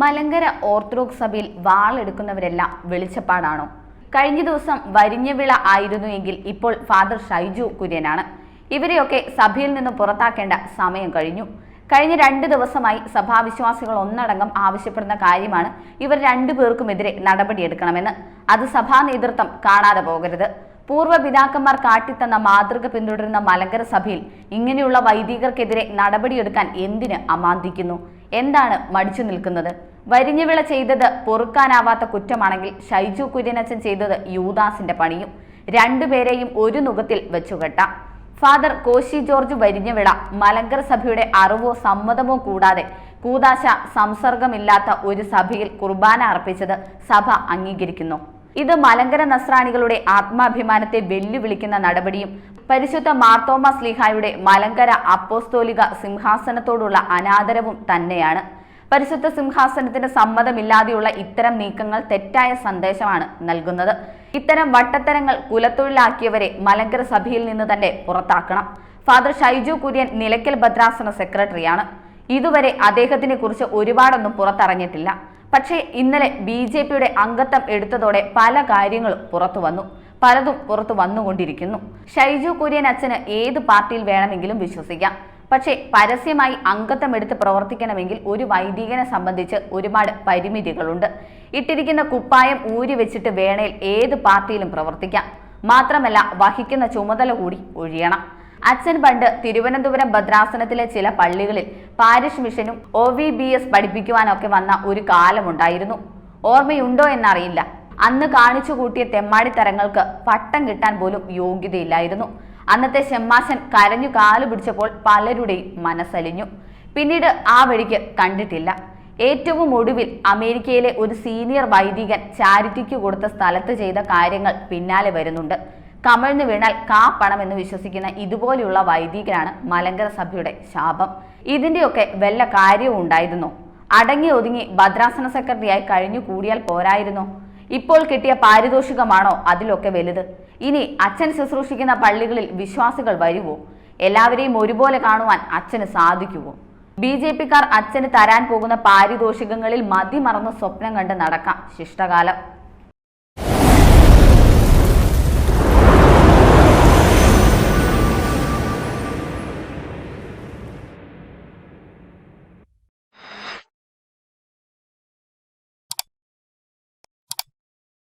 Malankara orthodox സഭയിൽ വാളെടുക്കുന്നവരെല്ലാം വെളിച്ചപ്പാടാണോ? കഴിഞ്ഞ ദിവസം വരിഞ്ഞവിള ആയിരുന്നു എങ്കിൽ ഇപ്പോൾ ഫാദർ ഷൈജു കുര്യനാണ്. ഇവരെയൊക്കെ സഭയിൽ നിന്ന് പുറത്താക്കേണ്ട സമയം കഴിഞ്ഞു. കഴിഞ്ഞ രണ്ട് ദിവസമായി സഭാവിശ്വാസികൾ ഒന്നടങ്കം ആവശ്യപ്പെടുന്ന കാര്യമാണ് ഇവർ രണ്ടു പേർക്കുമെതിരെ നടപടിയെടുക്കണമെന്ന്. അത് സഭാ നേതൃത്വം കാണാതെ പോകരുത്. പൂർവ പിതാക്കന്മാർ കാട്ടിത്തന്ന മാതൃക പിന്തുടരുന്ന മലങ്കര സഭയിൽ ഇങ്ങനെയുള്ള വൈദികർക്കെതിരെ നടപടിയെടുക്കാൻ എന്തിന് അമാന്തിക്കുന്നു? എന്താണ് മടിച്ചു നിൽക്കുന്നത്? വരിഞ്ഞുവിള ചെയ്തത് പൊറുക്കാനാവാത്ത കുറ്റമാണെങ്കിൽ ഷൈജു കുര്യനച്ചൻ ചെയ്തത് യൂദാസിന്റെ പണിയും. രണ്ടുപേരെയും ഒരു നുഖത്തിൽ വെച്ചുകെട്ടാം. ഫാദർ കോശി ജോർജ് വരിഞ്ഞവിള മലങ്കർ സഭയുടെ അറിവോ സമ്മതമോ കൂടാതെ കൂതാശ സംസർഗമില്ലാത്ത ഒരു സഭയിൽ കുർബാന അർപ്പിച്ചത് സഭ അംഗീകരിക്കുന്നു. ഇത് മലങ്കര നസ്രാണികളുടെ ആത്മാഭിമാനത്തെ വെല്ലുവിളിക്കുന്ന നടപടിയും പരിശുദ്ധ മാർത്തോമ സ്ലിഹായുടെ മലങ്കര അപ്പോസ്തോലിക സിംഹാസനത്തോടുള്ള അനാദരവും തന്നെയാണ്. പരിശുദ്ധ സിംഹാസനത്തിന് സമ്മതമില്ലാതെയുള്ള ഇത്തരം നീക്കങ്ങൾ തെറ്റായ സന്ദേശമാണ് നൽകുന്നത്. ഇത്തരം വട്ടത്തരങ്ങൾ കുലത്തൊഴിലാക്കിയവരെ മലങ്കര സഭയിൽ നിന്ന് തന്നെ പുറത്താക്കണം. ഫാദർ ഷൈജു കുര്യൻ നിലയ്ക്കൽ ഭദ്രാസന സെക്രട്ടറിയാണ്. ഇതുവരെ അദ്ദേഹത്തിനെ കുറിച്ച് ഒരുപാടൊന്നും പുറത്തറിഞ്ഞിട്ടില്ല പക്ഷേ ഇന്നലെ ബി ജെ പിയുടെ അംഗത്വം എടുത്തതോടെ പല കാര്യങ്ങളും പുറത്തു വന്നു. പലതും പുറത്തു വന്നുകൊണ്ടിരിക്കുന്നു. ഷൈജു കുര്യൻ അച്ഛന് ഏത് പാർട്ടിയിൽ വേണമെങ്കിലും വിശ്വസിക്കാം. പക്ഷേ പരസ്യമായി അംഗത്വം എടുത്ത് പ്രവർത്തിക്കണമെങ്കിൽ ഒരു വൈദികനെ സംബന്ധിച്ച് ഒരുപാട് പരിമിതികളുണ്ട്. ഇട്ടിരിക്കുന്ന കുപ്പായം ഊരി വെച്ചിട്ട് വേണേൽ ഏത് പാർട്ടിയിലും പ്രവർത്തിക്കാം. മാത്രമല്ല വഹിക്കുന്ന ചുമതല കൂടി ഒഴിയണം. അച്ഛൻ പണ്ട് തിരുവനന്തപുരം ഭദ്രാസനത്തിലെ ചില പള്ളികളിൽ പാരിഷ് മിഷനും ഒ വി ബി എസ് പഠിപ്പിക്കുവാനൊക്കെ വന്ന ഒരു കാലമുണ്ടായിരുന്നു. ഓർമ്മയുണ്ടോ എന്നറിയില്ല. അന്ന് കാണിച്ചു കൂട്ടിയ തെമ്മാടിത്തരങ്ങൾക്ക് പട്ടം കിട്ടാൻ പോലും യോഗ്യതയില്ലായിരുന്നു. അന്നത്തെ ഷെമ്മാശൻ കരഞ്ഞു കാലു പിടിച്ചപ്പോൾ പലരുടെയും മനസ്സലിഞ്ഞു. പിന്നീട് ആ വഴിക്ക് കണ്ടിട്ടില്ല. ഏറ്റവും ഒടുവിൽ അമേരിക്കയിലെ ഒരു സീനിയർ വൈദികൻ ചാരിറ്റിക്ക് കൊടുത്ത സ്ഥലത്ത് ചെയ്ത കാര്യങ്ങൾ പിന്നാലെ വരുന്നുണ്ട്. കമഴ്ന്നു വീണാൽ കാ പണം എന്ന് വിശ്വസിക്കുന്ന ഇതുപോലെയുള്ള വൈദികരാണ് മലങ്കര സഭയുടെ ശാപം. ഇതിന്റെയൊക്കെ വല്ല കാര്യവും ഉണ്ടായിരുന്നു? അടങ്ങി ഒതുങ്ങി ഭദ്രാസന സെക്രട്ടറിയായി കഴിഞ്ഞു കൂടിയാൽ പോരായിരുന്നോ? ഇപ്പോൾ കിട്ടിയ പാരിതോഷികമാണോ അതിലൊക്കെ വലുത്? ഇനി അച്ഛൻ ശുശ്രൂഷിക്കുന്ന പള്ളികളിൽ വിശ്വാസികൾ വരുവോ? എല്ലാവരെയും ഒരുപോലെ കാണുവാൻ അച്ഛന് സാധിക്കുവോ? ബി ജെ പിക്കാർ അച്ഛന് തരാൻ പോകുന്ന പാരിതോഷികങ്ങളിൽ മതി മറന്ന് സ്വപ്നം കണ്ട് നടക്കാം ശിഷ്ടകാലം.